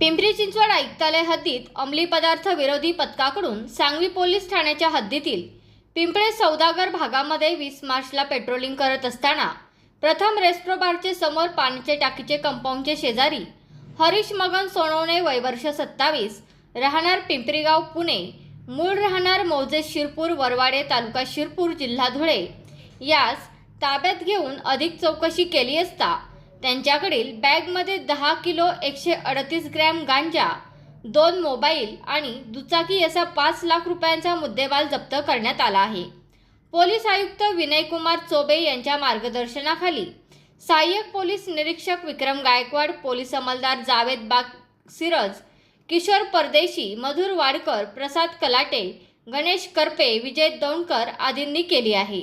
पिंपरी चिंचवड आयुक्तालय हद्दीत अंमली पदार्थ विरोधी पथकाकडून सांगवी पोलीस ठाण्याच्या हद्दीतील पिंपळे सौदागर भागामध्ये वीस मार्चला पेट्रोलिंग करत असताना प्रथम रेस्ट्रो बारचे समोर पाण्याचे टाकीचे कंपाऊंडचे शेजारी हरीश मगन सोनवणे वयवर्ष सत्तावीस राहणार पिंपरीगाव पुणे मूळ राहणार मौजे शिरपूर वरवाडे तालुका शिरपूर जिल्हा धुळे. यास ताब्यात घेऊन अधिक चौकशी केली असता त्यांच्याकडील बॅगमध्ये दहा किलो एकशे अडतीस ग्रॅम गांजा दोन मोबाईल आणि दुचाकी असा पाच लाख रुपयांचा मुद्देमाल जप्त करण्यात आला आहे. पोलीस आयुक्त विनयकुमार चोबे यांच्या मार्गदर्शनाखाली सहाय्यक पोलीस निरीक्षक विक्रम गायकवाड पोलीस अंमलदार जावेद बाग सिरज किशोर परदेशी मधुर वाडकर प्रसाद कलाटे गणेश करपे विजय दौंडकर आदींनी केली आहे.